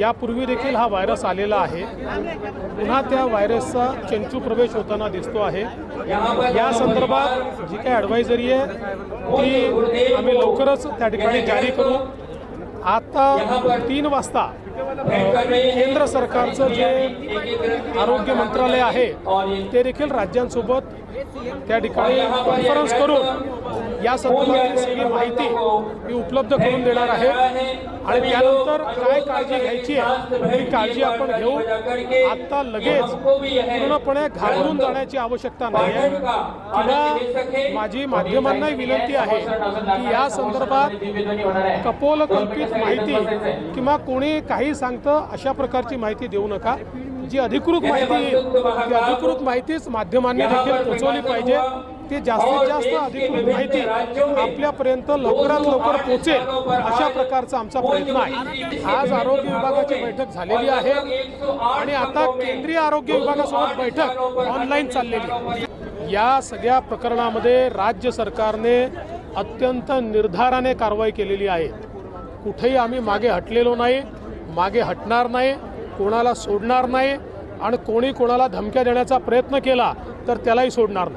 यापूर्वी देखील हा व्हायरस आलेला आहे. पुन्हा त्या व्हायरसचा चंचू प्रवेश होताना दिसतो आहे. या संदर्भात जी काही ॲडवायझरी आहे ती आम्ही लवकरच त्या ठिकाणी जारी करू. आता तीन वाजता केंद्र सरकारचं जे आरोग्य मंत्रालय आहे ते देखील राज्यांसोबत त्या ठिकाणी कॉन्फरन्स करून या संदर्भातली सगळी माहिती मी उपलब्ध करून देणार आहे. आणि त्यानंतर काय काळजी घ्यायची आहे ती काळजी आपण घेऊ. आता लगेच पूर्णपणे घाबरून जाण्याची आवश्यकता नाही आहे. किंवा माझी माध्यमांनाही विनंती आहे की या संदर्भात कपोलकल्पित माहिती किंवा कोणी काही सांगतं अशा प्रकारची माहिती देऊ नका. जी अधिकृत माहिती ती अधिकृत माहितीच माध्यमांनी देखील पोहोचवली पाहिजे. ती जास्तीत जास्त अधिकृत माहिती आपल्यापर्यंत लवकरात लवकर पोहोचेल अशा प्रकारचा आमचा प्रयत्न आहे. आज आरोग्य विभागाची बैठक झालेली आहे. आणि आता केंद्रीय आरोग्य विभागासोबत बैठक ऑनलाईन चाललेली आहे. या सगळ्या प्रकरणामध्ये राज्य सरकारने अत्यंत निर्धाराने कारवाई केलेली आहे. कुठेही आम्ही मागे हटलेलो नाही मागे हटणार नाही. कोणाला सोडणार नाही आणि कोणी कोणाला धमक्या देण्याचा प्रयत्न केला तर त्यालाही सोडणार नाही.